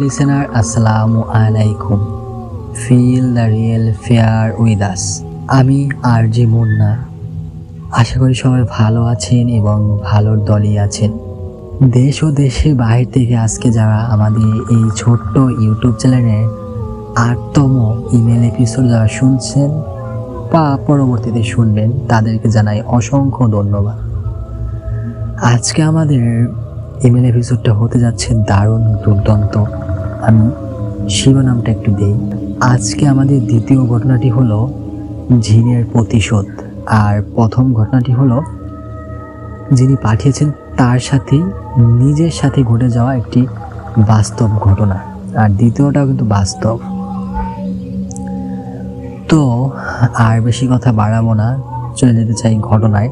Listener আসসালামু আলাইকুম feel the real fear with us আমি আর জি মুন্না আশা করি সবাই ভালো আছেন এবং ভালোর দলই আছেন। দেশ ও দেশের বাইরে থেকে আজকে যারা আমাদের এই ছোট্ট ইউটিউব চ্যানেলের আটতম ইমেল এপিসোড যারা শুনছেন বা পরবর্তীতে শুনবেন, তাদেরকে জানাই অসংখ্য ধন্যবাদ। আজকে আমাদের ইমেল এপিসোডটা হতে যাচ্ছে দারুণ দুর্দান্ত। আমি শিরোনামটা একটু দেই। আজকে আমাদের দ্বিতীয় ঘটনাটি হলো ঝিনের প্রতিশোধ। আর প্রথম ঘটনাটি হলো যিনি পাঠিয়েছেন তার সাথে নিজের সাথে ঘটে যাওয়া একটি বাস্তব ঘটনা। আর দ্বিতীয়টাও কিন্তু বাস্তব। তো আর বেশি কথা বাড়াবো না, চলে যেতে চাই ঘটনায়।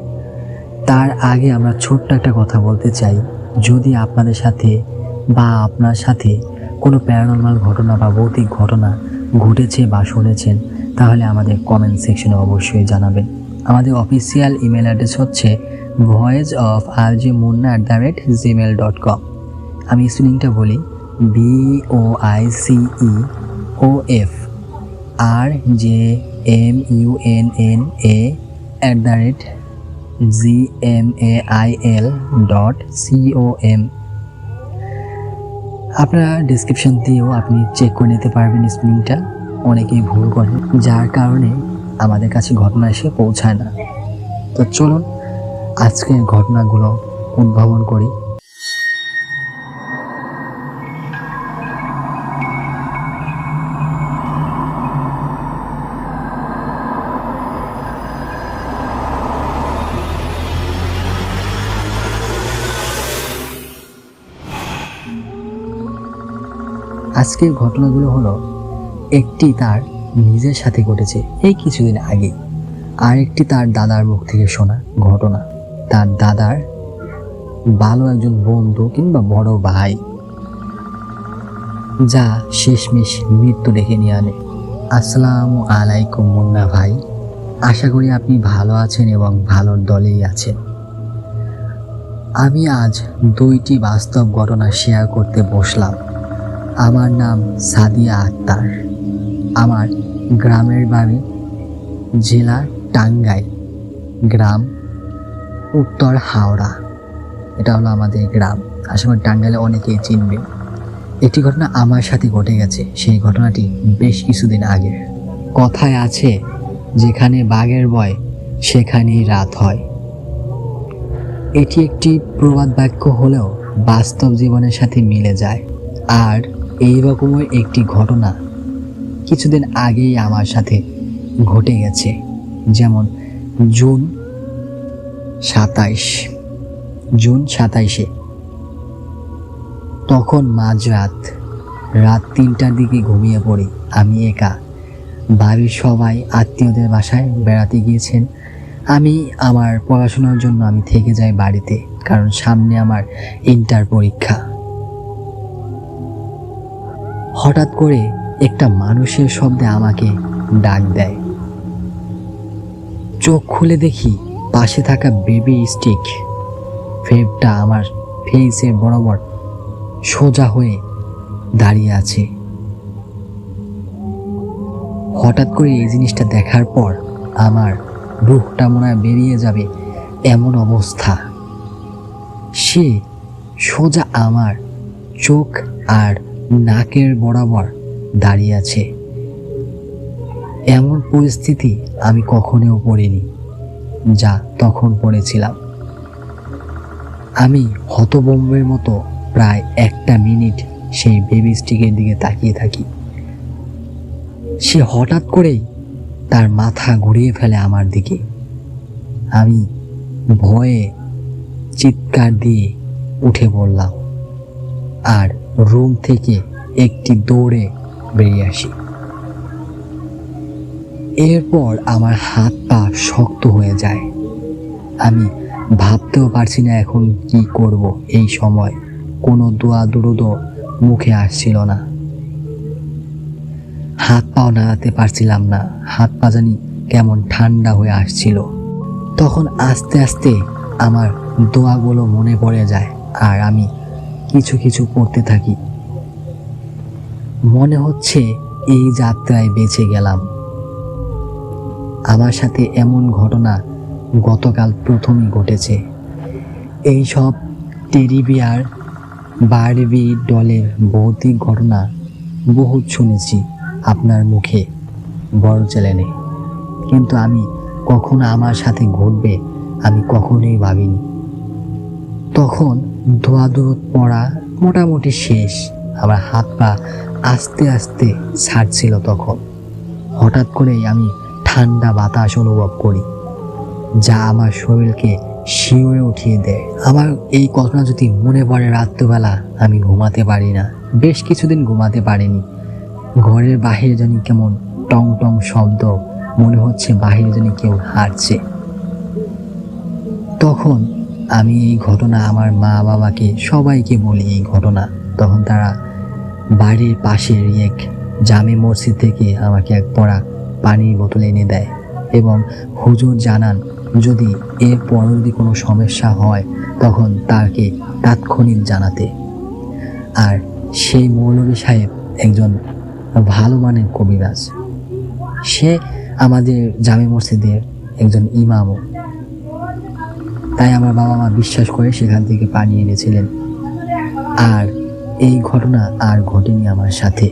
তার আগে আমরা ছোট্ট একটা কথা বলতে চাই। যদি আপনাদের সাথে বা আপনার সাথে কোনো প্যারানর্মাল ঘটনা বা ভৌতিক ঘটনা ঘটেছে বা শুনেছেন, তাহলে আমাদের কমেন্ট সেকশনে অবশ্যই জানাবেন। আমাদের অফিসিয়াল ইমেল অ্যাড্রেস হচ্ছে voice of R J Munna at the rate Gmail dot com আমি স্পেলিংটা বলি B O I C E O F R J M U N N A at the rate G M A I L dot C O M আপনারা description দিয়েও আপনি check করে নিতে পারবেন স্পিনিংটা অনেকেই ভুল করেন, যার কারণে আমাদের কাছে ঘটনা এসে পৌঁছায় না। তো চলুন, আজকের ঘটনাগুলো উদ্ভাবন করি। আজকের ঘটনাগুলো হলো, একটি তার নিজের সাথে ঘটেছে এই কিছুদিন আগে, আর একটি তার দাদার মুখ থেকে শোনা ঘটনা। তার দাদার ভালো একজন বন্ধু কিংবা বড় ভাই, যা শেষমেশ মৃত্যু ডেকে নিয়ে আনে। আসসালামু আলাইকুম মুন্না ভাই, আশা করি আপনি ভালো আছেন এবং ভালোর দলেই আছেন। আমি আজ দুইটি বাস্তব ঘটনা শেয়ার করতে বসলাম। আমার নাম সাদিয়া আক্তার। আমার গ্রামের বাড়ি জেলা টাঙ্গাইল, গ্রাম উত্তর হাওড়া। এটা হলো আমাদের গ্রাম। করি টাঙ্গাইলে অনেকেই চিনবে। একটি ঘটনা আমার সাথে ঘটে গেছে। সেই ঘটনাটি বেশ কিছুদিন আগের। কথায় আছে, যেখানে বাঘের বয় সেখানেই রাত হয়। এটি একটি প্রবাদ বাক্য হলেও বাস্তব জীবনের সাথে মিলে যায়। আর এই রকমের একটি ঘটনা কিছুদিন আগেই আমার সাথে ঘটে গেছে। যেমন জুন সাতাইশ, জুন সাতাইশে। তখন মাঝরাত, রাত তিনটার দিকে ঘুমিয়ে পড়ি। আমি একা। বাড়ির সবাই আত্মীয়দের বাসায় বেড়াতে গিয়েছেন। আমি আমার পড়াশোনার জন্য আমি থেকে যাই বাড়িতে, কারণ সামনে আমার ইন্টার পরীক্ষা। হঠাৎ করে একটা মানুষের শব্দে আমাকে ডাক দেয়। চোখ খুলে দেখি পাশে থাকা বেবি স্টিক। ফেবটা আমার ফেসের বরাবর সোজা হয়ে দাঁড়িয়ে আছে। হঠাৎ করে এই জিনিসটা দেখার পর আমার রুহটা মনে হয় বেরিয়ে যাবে এমন অবস্থা। সে সোজা আমার চোখ আর নাকের বরাবর দাঁড়িয়ে আছে। এমন পরিস্থিতি আমি কখনোও পড়িনি, যা তখন পড়েছিলাম। আমি হতবম্বের মতো প্রায় একটা মিনিট সেই বেবি স্টিকের দিকে তাকিয়ে থাকি। সে হঠাৎ করেই তার মাথা ঘুরিয়ে ফেলে আমার দিকে। আমি ভয়ে চিৎকার দিয়ে উঠে পড়লাম। আর রুম থেকে একটি দৌড়ে বেরিয়ে আসি। এরপর আমার হাত পা শক্ত হয়ে যায়। আমি ভাবতেও পারছি না এখন কি করব এই সময়। কোনো দোয়া দুরুদ মুখে আসছিল না। হাত পাও নাড়াতে পারছিলাম না। হাত পা জানি কেমন ঠান্ডা হয়ে আসছিল। তখন আস্তে আস্তে আমার দোয়াগুলো মনে পড়ে যায় আর আমি কিছু কিছু পড়তে থাকি। মনে হচ্ছে এই যাত্রায় বেঁচে গেলাম। আমার সাথে এমন ঘটনা গতকাল প্রথমই ঘটেছে। এই সব টেডি বিয়ার বারবি ডলের ভৌতিক ঘটনা বহুত শুনেছি আপনার মুখে, বড় চ্যানেলে। কিন্তু আমি কখনো আমার সাথে ঘটবে আমি কখনোই ভাবিনি। তখন ধোয়া দূরত পড়া মোটামুটি শেষ। আমার হাত পা আস্তে আস্তে ছাড়ছিল তখন। হঠাৎ করেই আমি ঠান্ডা বাতাস অনুভব করি, যা আমার শরীরকে শিওরে উঠিয়ে দেয়। আমার এই ঘটনা যদি মনে পড়ে রাত্রিবেলা, আমি ঘুমাতে পারি না। বেশ কিছুদিন ঘুমাতে পারিনি। ঘরের বাহিরে জানি কেমন টং টং শব্দ, মনে হচ্ছে বাহিরে জানি কেউ হাঁটছে। তখন আমি এই ঘটনা আমার মা বাবাকে সবাইকে বলি, এই ঘটনা। তখন তারা বাড়ির পাশের এক জামে মসজিদ থেকে আমাকে এক পড়া পানির বোতল এনে দেয় এবং হুজুর জানান, যদি এর পর যদি কোনো সমস্যা হয়, তখন তাকে তাৎক্ষণিক জানাতে। আর সেই মৌলভী সাহেব একজন ভালো মানের কবিরাজ। সে আমাদের জামে মসজিদের একজন ইমামও। তাই আমার বাবা মা বিশ্বাস করে সেখান থেকে পানি এনেছিলেন। আর এই ঘটনা আর ঘটেনি আমার সাথে।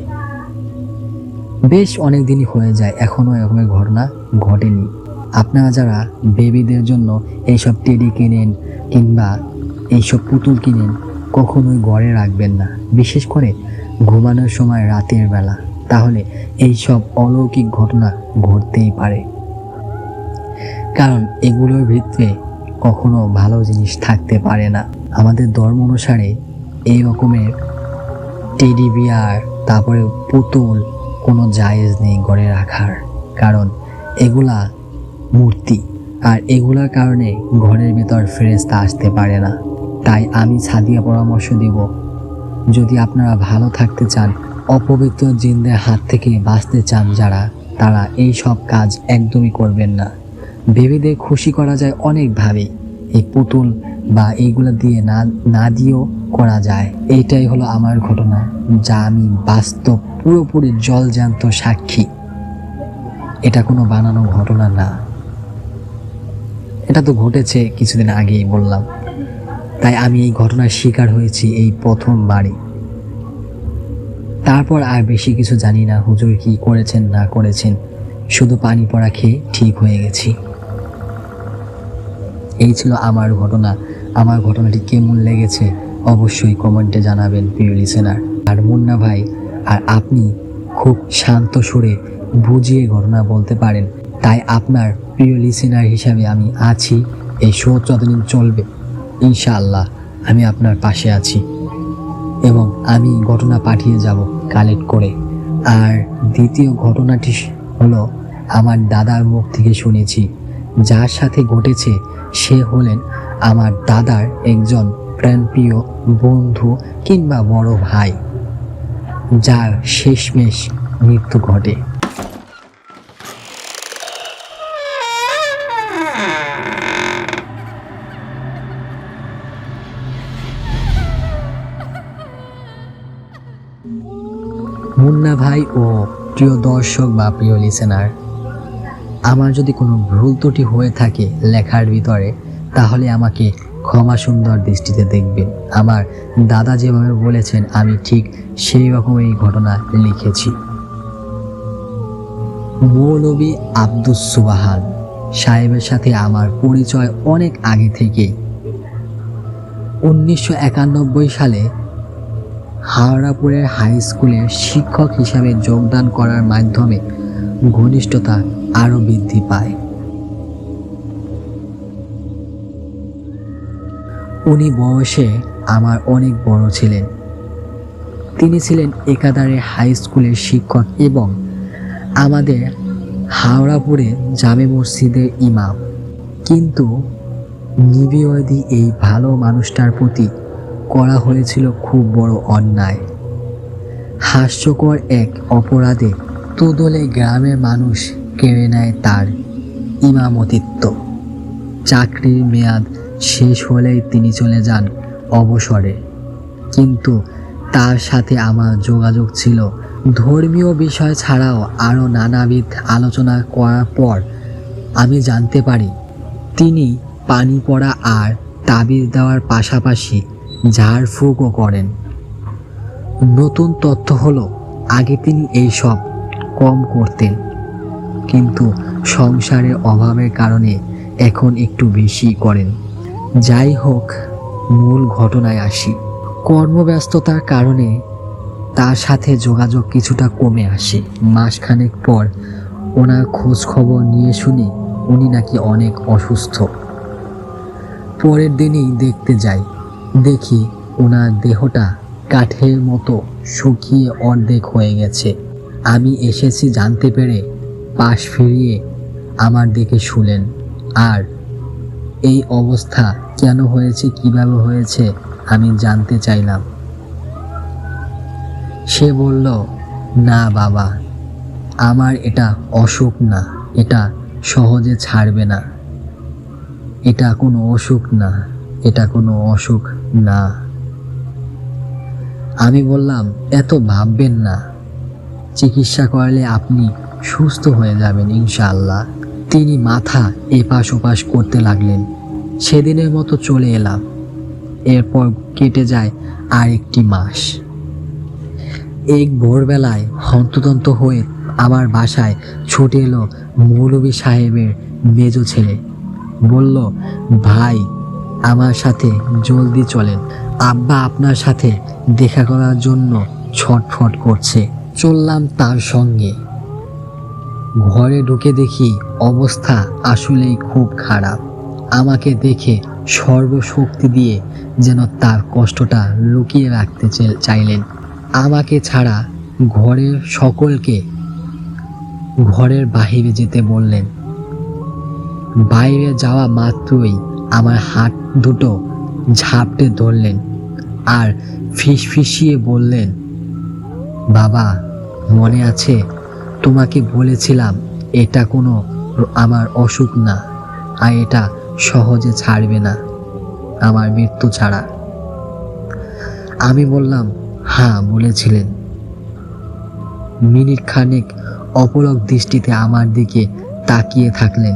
বেশ অনেক দিনই হয়ে যায় এখনও এরকমের ঘটনা ঘটেনি। আপনারা যারা বেবিদের জন্য এইসব টেডি কিনেন কিংবা এইসব পুতুল কিনেন, কখনোই ঘরে রাখবেন না। বিশেষ করে ঘুমানোর সময় রাতের বেলা। তাহলে এইসব অলৌকিক ঘটনা ঘটতেই পারে। কারণ এগুলোর ভিতরে কখনো ভালো জিনিস থাকতে পারে না। আমাদের ধর্ম অনুসারে এই রকমের টেডি বিয়ার, তারপরে পুতুল কোনো জায়েজ নেই ঘরে রাখার। কারণ এগুলা মূর্তি আর এগুলার কারণে ঘরের ভেতর ফেরেস্তা আসতে পারে না। তাই আমি ছাদিয়া পরামর্শ দিব, যদি আপনারা ভালো থাকতে চান, অপবিত্র জিনদের হাত থেকে বাঁচতে চান যারা, তারা এই সব কাজ একদমই করবেন না। বেবিদের খুশি করা যায় অনেকভাবেই এই পুতুল বা এইগুলো দিয়ে না না দিয়েও করা যায়। এইটাই হলো আমার ঘটনা, যা আমি বাস্তব, পুরোপুরি জলজান্ত সাক্ষী। এটা কোনো বানানো ঘটনা না। এটা তো ঘটেছে কিছুদিন আগেই বললাম। তাই আমি এই ঘটনার শিকার হয়েছি এই প্রথমবারই। তারপর আর বেশি কিছু জানি না হুজুর কি করেছেন, না করেছেন। শুধু পানি পড়া খেয়ে ঠিক হয়ে গেছি। এই ছিল আমার ঘটনা। আমার ঘটনাটি কেমন লেগেছে অবশ্যই কমেন্টে জানাবেন প্রিয় লিসেনার আর মুন্না ভাই, আর আপনি খুব শান্ত সুরে বুঝিয়ে ঘটনা বলতে পারেন। তাই আপনার প্রিয় লিসেনার হিসাবে আমি আছি। এই শো যতদিন চলবে, ইনশাআল্লাহ আমি আপনার পাশে আছি। এবং আমি ঘটনা পাঠিয়ে যাব কালেক্ট করে। আর দ্বিতীয় ঘটনাটি হলো, আমার দাদার মুখ থেকে শুনেছি, যার সাথে ঘটেছে সে হলেন আমার দাদার একজন প্রাণপ্রিয় বন্ধু কিংবা বড় ভাই, যার শেষমেশ মৃত্যু ঘটে। মুন্না ভাই ও প্রিয় দর্শক বা প্রিয় লিসেনার আমার যদি কোনো ভুল ত্রুটি হয়ে থাকে লেখার ভিতরে, তাহলে আমাকে ক্ষমা সুন্দর দৃষ্টিতে দেখবেন। আমার দাদা যেভাবে বলেছেন, আমি ঠিক সেই রকম এই ঘটনা লিখেছি। মৌলবী আব্দুস সুবাহান সাহেবের সাথে আমার পরিচয় অনেক আগে থেকেই উনিশশো একানব্বই সালে হাওড়াপুরের হাই স্কুলের শিক্ষক হিসাবে যোগদান করার মাধ্যমে ঘনিষ্ঠতা আরও বৃদ্ধি পায়। উনি বয়সে আমার অনেক বড় ছিলেন। তিনি ছিলেন একাধারে হাই স্কুলের শিক্ষক এবং আমাদের হাওড়াপুরে জামে মসজিদের ইমাম। কিন্তু নিবিয়দি এই ভালো মানুষটার প্রতি করা হয়েছিল খুব বড় অন্যায়। হাস্যকর এক অপরাধে তোদলে গ্রামের মানুষ কেড়ে নেয় তার ইমামতিত্ব। চাকরির মেয়াদ শেষ হলেই তিনি চলে যান অবসরে। কিন্তু তার সাথে আমার যোগাযোগ ছিল। ধর্মীয় বিষয় ছাড়াও আরও নানাবিধ আলোচনা করার পর আমি জানতে পারি, তিনি পানি পড়া আর তাবিজ দেওয়ার পাশাপাশি ঝাড়ফুঁকও করেন। নতুন তথ্য হলো, আগে তিনি এইসব কম করতেন। কিন্তু সংসারের অভাবের কারণে এখন একটু বেশি করেন। যাই হোক, মূল ঘটনায় আসি। কর্মব্যস্ততার কারণে তার সাথে যোগাযোগ কিছুটা কমে আসে। মাসখানেক পর ওনার খোঁজ খবর নিয়ে শুনি উনি নাকি অনেক অসুস্থ। পরের দিনই দেখতে যাই। দেখি ওনার দেহটা কাঠের মতো শুকিয়ে অর্ধেক হয়ে গেছে। আমি এসেছি জানতে পেরে পাশ ফিরিয়ে আমার দিকে শুলেন। আর এই অবস্থা কেন হয়েছে, কীভাবে হয়েছে, আমি জানতে চাইলাম। সে বলল, না বাবা, আমার এটা অসুখ না, এটা সহজে ছাড়বে না। এটা কোনো অসুখ না, এটা কোনো অসুখ না। আমি বললাম, এত ভাববেন না। চিকিৎসা করালে আপনি সুস্থ হয়ে যাবেন, ইনশাআল্লাহ। তিনি মাথা এপাশ ওপাশ করতে লাগলেন। সেদিনের মতো চলে এলাম। এরপর কেটে যায় আর একটি মাস। এক ভোরবেলায় হন্তদন্ত হয়ে আমার বাসায় ছুটে এলো মৌলভী সাহেবের মেজো ছেলে। বলল, ভাই, আমার সাথে জলদি চলেন। আব্বা আপনার সাথে দেখা করার জন্য ছটফট করছে। চললাম তার সঙ্গে। ঘরে ঢুকে দেখি অবস্থা আসলেই খুব খারাপ। আমাকে দেখে সর্বশক্তি দিয়ে যেন তার কষ্টটা লুকিয়ে রাখতে চাইলেন। আমাকে ছাড়া ঘরের সকলকে ঘরের বাহিরে যেতে বললেন। বাইরে যাওয়া মাত্রই আমার হাত দুটো ঝাপটে ধরলেন আর ফিসফিসিয়ে বললেন, বাবা, মনে আছে তোমাকে বলেছিলাম, এটা কোনো আমার অসুখ না, আর এটা সহজে ছাড়বে না, আমার মৃত্যু ছাড়া। আমি বললাম হ্যাঁ বলেছিলেন। মিনিট খানেক অপলক দৃষ্টিতে আমার দিকে তাকিয়ে থাকলেন,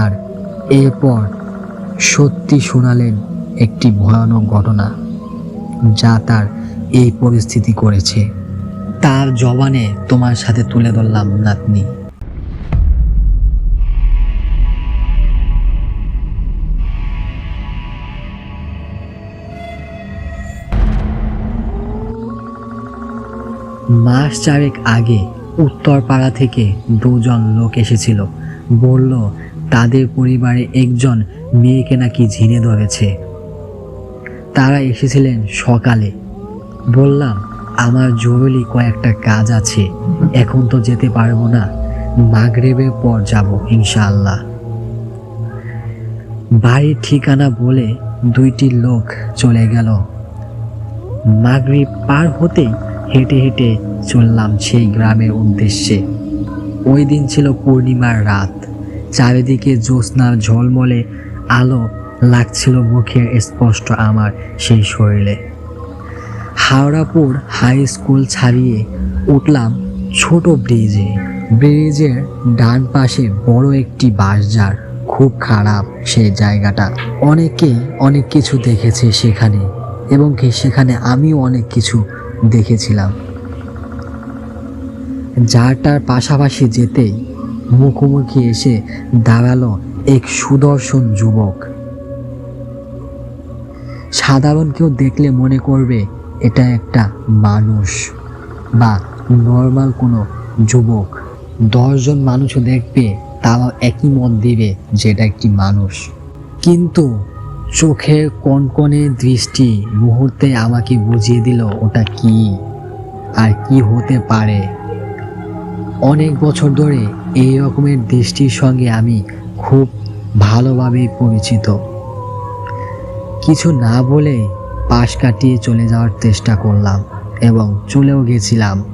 আর এরপর সত্যি শোনালেন একটি ভয়ানক ঘটনা, যা তার এই পরিস্থিতি করেছে। তার জবানে তোমার সাথে তুলে ধরলাম, নাতনি। মাস চারেক আগে উত্তরপাড়া থেকে দুজন লোক এসেছিল। বলল, তাদের পরিবারে একজন মেয়েকে নাকি ঝিনে ধরেছে। তারা এসেছিলেন সকালে। বললাম আমার জরুরি কয়েকটা কাজ আছে। এখন তো যেতে পারব না। মাগরেবের পর যাব, ইনশাআল্লাহ। বাড়ির ঠিকানা বলে দুইটি লোক চলে গেল। মাগরিব পার হতেই হেঁটে হেঁটে চললাম সেই গ্রামের উদ্দেশ্যে। ওই দিন ছিল পূর্ণিমার রাত। চারিদিকে জ্যোৎস্নার ঝলমলে আলো লাগছিল মুখের স্পষ্ট আমার সেই শরীরে। হাওড়াপুর হাই স্কুল ছাড়িয়ে উঠলাম ছোট ব্রিজে। ব্রিজের ডান পাশে বড় একটি বাসজার। খুব খারাপ সেই জায়গাটা। অনেকে অনেক কিছু দেখেছে সেখানে এবং কি সেখানে আমিও অনেক কিছু দেখেছিলাম। যারটার পাশাপাশি যেতেই মুখোমুখি এসে দাঁড়াল এক সুদর্শন যুবক। সাধারণ কেউ দেখলে মনে করবে এটা একটা মানুষ বা নর্মাল কোনো যুবক। দশজন মানুষও দেখবে, তারাও একই মত দিবে যে এটা একটি মানুষ। কিন্তু চোখের কনকনে দৃষ্টি মুহূর্তে আমাকে বুঝিয়ে দিল ওটা কি আর কি হতে পারে। অনেক বছর ধরে এই রকমের দৃষ্টির সঙ্গে আমি খুব ভালোভাবেই পরিচিত। কিছু না বলে পাশ কাটিয়ে চলে যাওয়ার চেষ্টা করলাম এবং চলেও গেছিলাম।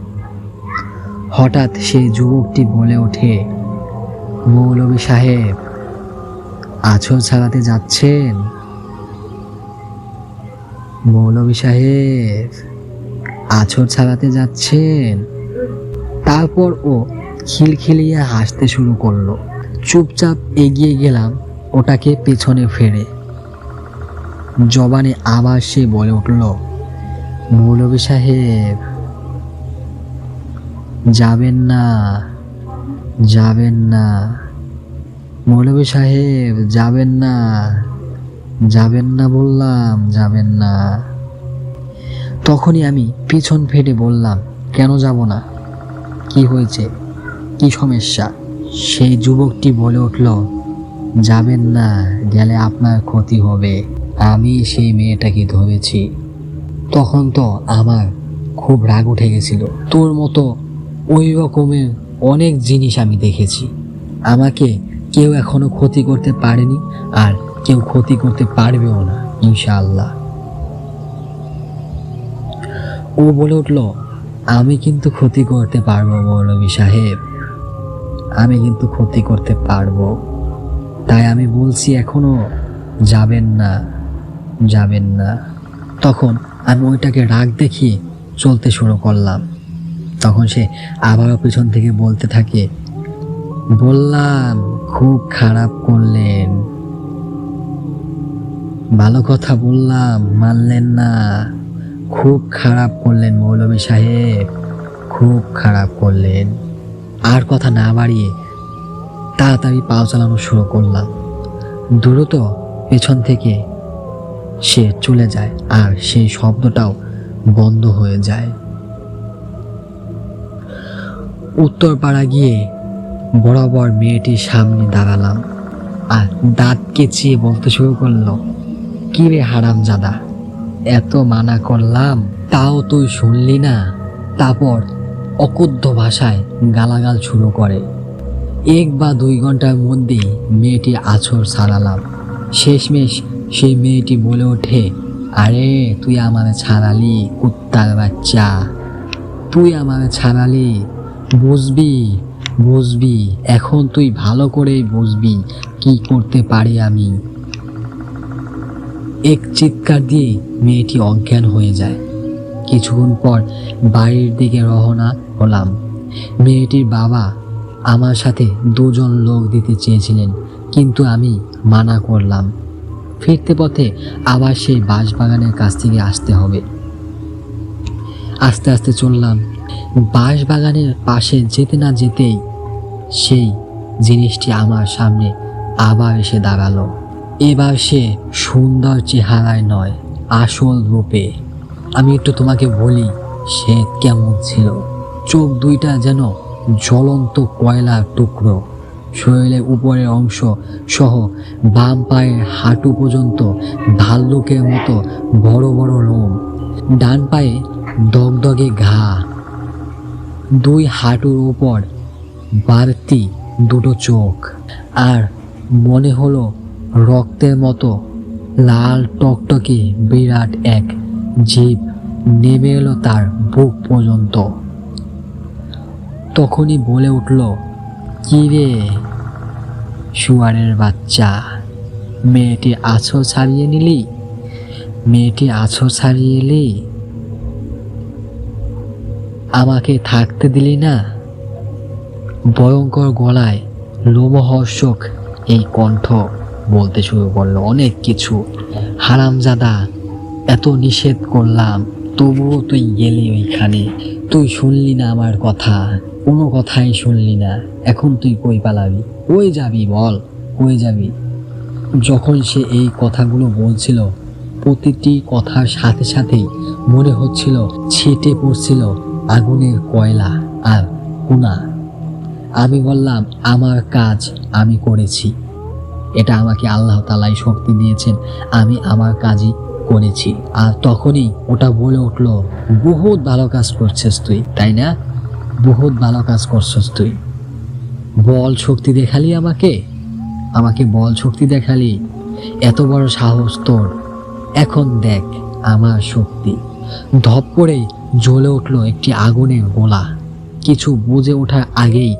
হঠাৎ সেই যুবকটি বলে ওঠে, মৌলভী সাহেব আছর ছাড়াতে যাচ্ছেন? মৌলভী সাহেব আছর ছাড়াতে যাচ্ছেন? তারপর ও খিলখিলিয়ে হাসতে শুরু করল। চুপচাপ এগিয়ে গেলাম, ওটাকে পেছনে ফেরে জবানে আবার সে বলে উঠল, মৌলভী সাহেব, যাবেন না যাবেন না। মৌলভী সাহেব, যাবেন না যাবেন না বললাম, যাবেন না। তখনই আমি পিছন ফেটে বললাম, কেন যাব না? কি হয়েছে? কি সমস্যা? সেই যুবকটি বলে উঠল, যাবেন না, গেলে আপনার ক্ষতি হবে। আমি সেই মেয়েটাকে ধরেছি। তখন তো আমার খুব রাগ উঠে গেছিল। তোর মতো ওই রকমের অনেক জিনিস আমি দেখেছি। আমাকে কেউ এখনও ক্ষতি করতে পারেনি আর কেউ ক্ষতি করতে পারবেও না, ইনশাআল্লাহ। ও বলে উঠল, আমি কিন্তু ক্ষতি করতে পারব মৌলভী সাহেব। আমি কিন্তু ক্ষতি করতে পারব। তাই আমি বলছি এখনও যাবেন না। যাবেন না। তখন আমি ওইটাকে রাগ দেখিয়ে চলতে শুরু করলাম। তখন সে আবারও পিছন থেকে বলতে থাকে, বললাম, খুব খারাপ করলেন। ভালো কথা বললাম, মানলেন না। খুব খারাপ করলেন মৌলভী সাহেব, খুব খারাপ করলেন। আর কথা না বাড়িয়ে তাড়াতাড়ি পাও চালানো শুরু করলাম। দ্রুত পেছন থেকে সে চলে যায় আর সেই শব্দটাও বন্ধ হয়ে যায়। উত্তরপাড়া গিয়ে বরাবর মেয়েটির সামনে দাঁড়ালাম আর দাঁত কেচিয়ে বলতে শুরু করল, কি রে হারাম জাদা এত মানা করলাম, তাও তুই শুনলি না? তারপর অকুদ্ধ ভাষায় গালাগাল শুরু করে। এক বা দুই ঘণ্টার মধ্যেই মেয়েটি আছর ছাড়ালাম শেষমেশ সেই মেয়েটি বলে ওঠে, আরে, তুই আমারে ছাড়ালি, কুত্তার বাচ্চা। তুই আমারে ছাড়ালি। বুঝবি বুঝবি, এখন তুই ভালো করেই বুঝবি কি করতে পারি আমি। এক চিৎকার দিয়ে মেয়েটি অজ্ঞান হয়ে যায়। কিছুক্ষণ পর বাড়ির দিকে রওনা হলাম। মেয়েটির বাবা আমার সাথে দুজন লোক দিতে চেয়েছিলেন, কিন্তু আমি মানা করলাম। ফিরতে পথে আবার সেই বাঁশবাগানের কাছ থেকে আসতে হবে। আস্তে আস্তে চললাম। বাঁশবাগানের পাশে যেতে না যেতেই সেই জিনিসটি আমার সামনে আবার এসে দাঁড়াল। এবার সে সুন্দর চেহারায় নয়, আসল রূপে। আমি একটু তোমাকে বলি, সে কেমন ছিল? চোখ দুইটা যেন জ্বলন্ত কয়লার টুকরো। শরীরের উপরের অংশ সহ বাম পায়ের হাঁটু পর্যন্ত ভাল্লুকের মতো বড় বড় লোম ডান পায়ে দগদগে ঘা। দুই হাঁটুর উপর বাড়তি দুটো চোখ। আর মনে হলো রক্তের মতো লাল টকটকে বিরাট এক জীব নেমে এলো তার বুক পর্যন্ত। তখনই বলে উঠল, কি রে? শুয়ারের বাচ্চা। মেয়েটি আছো ছাড়িয়ে নিলি মেয়েটি আছো ছাড়িয়ে এলি আমাকে থাকতে দিলি না? ভয়ঙ্কর গলায় লোমহর্ষক এই কণ্ঠ বলতে শুরু করল। অনেক কিছু। হারামজাদা, এত নিষেধ করলাম। তবুও তুই গেলি ওইখানে। তুই শুনলি না আমার কথা, কোনো কথাই শুনলি না। এখন তুই কই পালাবি? কই যাবি বল? কই যাবি? যখন সে এই কথাগুলো বলছিল, প্রতিটি কথার সাথে সাথেই মনে হচ্ছিল ছিটে পড়ছিল আগুনের কয়লা আর কুনা আমি বললাম, আমার কাজ আমি করেছি। এটা আমাকে আল্লাহ তালাই শক্তি দিয়েছেন। আমি আমার কাজই করেছি। আর তখনই ওটা বলে উঠল, বহুত ভালো কাজ করছিস তুই, তাই না? বহুত ভালো কাজ করছিস তুই। বল শক্তি দেখালি আমাকে? আমাকে বল শক্তি দেখালি? এত বড় সাহস তোর। এখন দেখ আমার শক্তি। ধপ করে জ্বলে উঠল একটি আগুনের গোলা। কিছু বুঝে ওঠার আগেই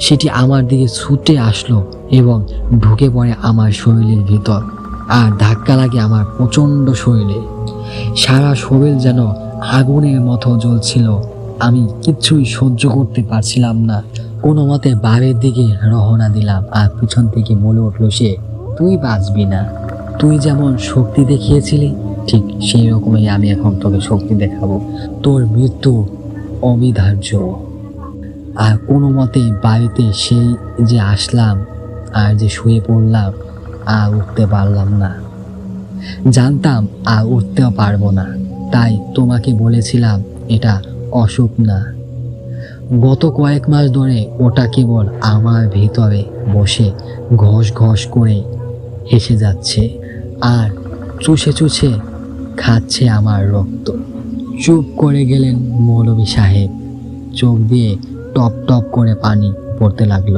সেটি আমার দিকে ছুটে আসলো এবং ঢুকে পড়ে আমার শরীরের ভিতর। আর ধাক্কা লাগে আমার প্রচণ্ড শরীরে। সারা শরীর যেন আগুনের মতো জ্বলছিল। আমি কিচ্ছুই সহ্য করতে পারছিলাম না। কোনো মতে বাড়ির দিকে রওনা দিলাম আর পিছন থেকে বলে উঠল সে, তুই বাঁচবি না। তুই যেমন শক্তি দেখিয়েছিলি, ঠিক সেই রকমই আমি এখন তোকে শক্তি দেখাবো। তোর মৃত্যু অবিধার্য। আর কোনো মতে বাড়িতে সেই যে আসলাম আর যে শুয়ে পড়লাম আর উঠতে পারলাম না। জানতাম আর উঠতেও পারব না, তাই তোমাকে বলেছিলাম এটা অসুখ না। গত কয়েক মাস ধরে ওটা কেবল আমার ভিতরে বসে ঘষ ঘষ করে হেসে যাচ্ছে আর চুষে চুষে খাচ্ছে আমার রক্ত। চুপ করে গেলেন মৌলভী সাহেব। চোখ দিয়ে টপ টপ করে পানি পড়তে লাগল।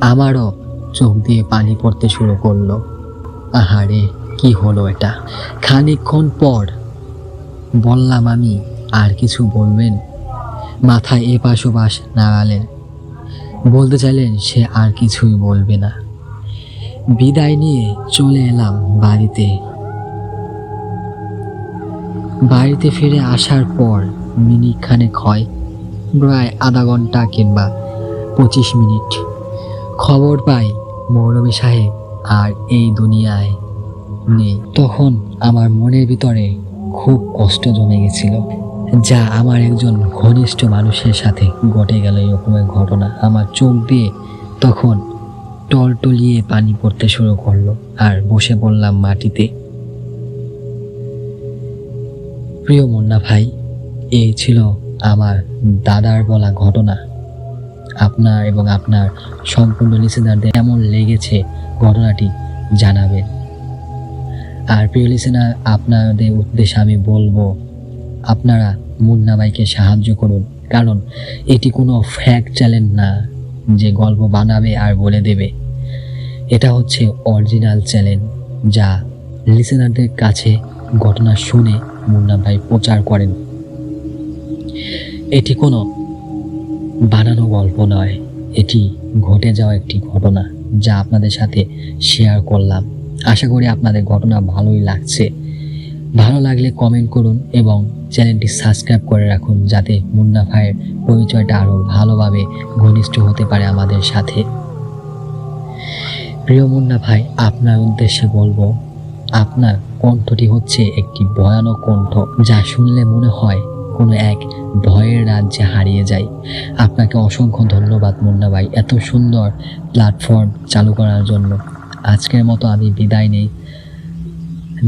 আমারও চোখ দিয়ে পানি পড়তে শুরু করল। আহারে, কি হলো এটা? খানিকক্ষণ পর বললাম আমি, আর কিছু বলবেন? মাথায় এপাশ ওপাশ নাড়ালেন। বলতে চাইলেন, সে আর কিছুই বলবে না। বিদায় নিয়ে চলে এলাম বাড়িতে। বাড়িতে ফিরে আসার পর মিনিট খানেক হয়, প্রায় আধা ঘণ্টা কিংবা পঁচিশ মিনিট। খবর পাই মৌলভী সাহেব আর এই দুনিয়ায় নেই। তখন আমার মনের ভিতরে খুব কষ্ট জমে গেছিল, যা আমার একজন ঘনিষ্ঠ মানুষের সাথে ঘটে গেল এরকমের ঘটনা। আমার চোখ দিয়ে তখন টলটলিয়ে পানি পড়তে শুরু করল আর বসে পড়লাম মাটিতে। প্রিয় মুন্না ভাই, এই ছিল আমার দাদার বলা ঘটনা। আপনার এবং আপনার সম্পূর্ণ লিসেনারদের কেমন লেগেছে ঘটনাটি জানাবেন। আর প্রিয় লিসেনার আপনাদের উদ্দেশ্যে আমি বলব, আপনারা মুন্না ভাইকে সাহায্য করুন। কারণ এটি কোনো ফ্যাক্ট চ্যালেঞ্জ না যে গল্প বানাবে আর বলে দেবে। এটা হচ্ছে অরিজিনাল চ্যালেঞ্জ যা লিসেনারদের কাছে ঘটনা শুনে মুন্না ভাই প্রচার করেন। এটি কোনো বানানো গল্প নয়। এটি ঘটে যাওয়া একটি ঘটনা যা আপনাদের সাথে শেয়ার করলাম। আশা করি আপনাদের ঘটনা ভালোই লাগছে। ভালো লাগলে কমেন্ট করুন এবং চ্যানেলটি সাবস্ক্রাইব করে রাখুন যাতে মুন্না ভাইয়ের পরিচয়টা আরও ভালোভাবে ঘনিষ্ঠ হতে পারে আমাদের সাথে। প্রিয় মুন্না ভাই, আপনার উদ্দেশ্যে বলব, আপনার কণ্ঠটি হচ্ছে একটি ভয়ানক কণ্ঠ যা শুনলে মনে হয় কোনো এক ভয়ের রাজ্যে হারিয়ে যায় আপনাকে অসংখ্য ধন্যবাদ মুন্না ভাই এত সুন্দর প্ল্যাটফর্ম চালু করার জন্য। আজকের মতো আমি বিদায় নেই।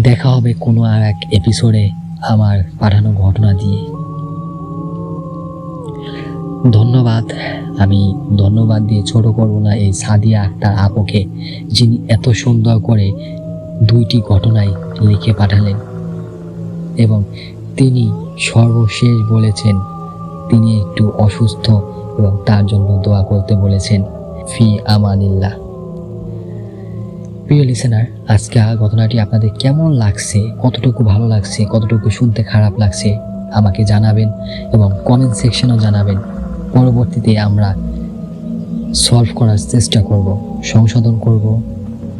দেখা হবে কোনো আর এক এপিসোডে আমার পাঠানো ঘটনা দিয়ে। ধন্যবাদ। আমি ধন্যবাদ দিয়ে ছোট করব না এই সাদিয়া আক্তার আপুকে, যিনি এত সুন্দর করে দুইটি ঘটনায় লিখে পাঠালেন। এবং তিনি সর্বশেষ বলেছেন। তিনি একটু অসুস্থ এবং তার জন্য দোয়া করতে বলেছেন। ফি আমানিল্লাহ। প্রিয় লিসেনার আজকে ঘটনাটি আপনাদের কেমন লাগছে? কতটুকু ভালো লাগছে? কতটুকু শুনতে খারাপ লাগছে? আমাকে জানাবেন এবং কমেন্ট সেকশনেও জানাবেন। পরবর্তীতে আমরা সলভ করার চেষ্টা করব। সংশোধন করব।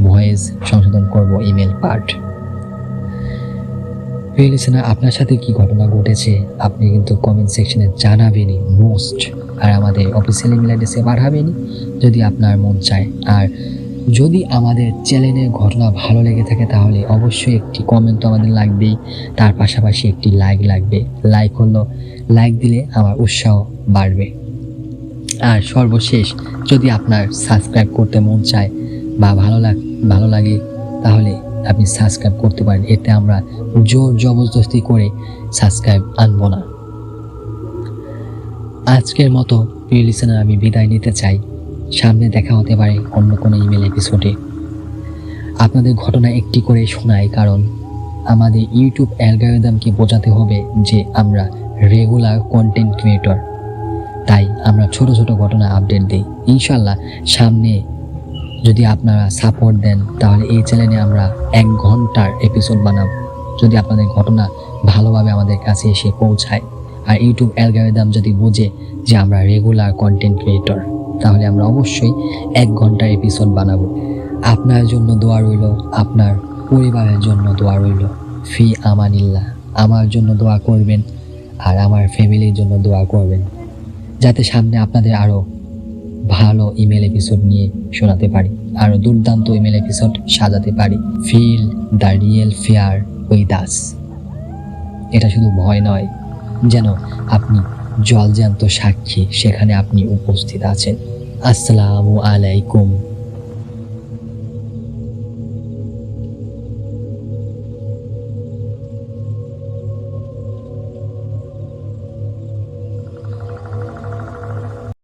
ভয়েস সংশোধন করব ইমেল পার্ট লিসেনার আপনার সাথে কি ঘটনা ঘটেছে? আপনি কিন্তু কমেন্ট সেকশনে জানাবেনই মোস্ট আর আমাদের অফিসিয়াল ইমেল অ্যাড্রেসে পাঠাবেনই, যদি আপনার মন চায়। আর যদি আমাদের চ্যানেলের ঘটনা ভালো লেগে থাকে, তাহলে অবশ্যই একটি কমেন্ট তো আমাদের লাগবেই। তার পাশাপাশি একটি লাইক লাগবে। লাইক হলো লাইক দিলে আমার উৎসাহ বাড়বে। আর সর্বশেষ, যদি আপনার সাবস্ক্রাইব করতে মন চায় বা ভালো লাগ, ভালো লাগে, তাহলে আপনি সাবস্ক্রাইব করতে পারেন। এতে আমরা জোর জবরদস্তি করে সাবস্ক্রাইব আনব না। আজকের মতো প্রিয় লিসেনার আমি বিদায় নিতে চাই। সামনে দেখা হতে পারে অন্য কোনো ইমেল এপিসোডে আপনাদের ঘটনা একটি করে শোনাই কারণ আমাদের ইউটিউব অ্যালগোরিদমকে বোঝাতে হবে যে আমরা রেগুলার কন্টেন্ট ক্রিয়েটর তাই আমরা ছোট ছোট ঘটনা আপডেট দিই। ইনশাল্লাহ সামনে যদি আপনারা সাপোর্ট দেন, তাহলে এই চ্যানেলে আমরা এক ঘণ্টার এপিসোড বানাবো। যদি আপনাদের ঘটনা ভালোভাবে আমাদের কাছে এসে পৌঁছায়, আর ইউটিউব অ্যালগোরিদম যদি বোঝে যে আমরা রেগুলার কন্টেন্ট ক্রিয়েটর তাহলে আমরা অবশ্যই এক ঘণ্টার এপিসোড বানাবো। আপনার জন্য দোয়া রইল, আপনার পরিবারের জন্য দোয়া রইল। ফি আমানিল্লাহ, আমার জন্য দোয়া করবেন, আর আমার ফ্যামিলির জন্য দোয়া করবেন। যাতে সামনে আপনাদের আরও ভালো ইমেল এপিসোড নিয়ে শোনাতে পারি আরও দুর্দান্ত ইমেল এপিসোড সাজাতে পারি। Feel the real fear with us. এটা শুধু ভয় নয়, যেন আপনি জলজ্যান্ত সাক্ষী, সেখানে আপনি উপস্থিত আছেন। আসসালামু আলাইকুম।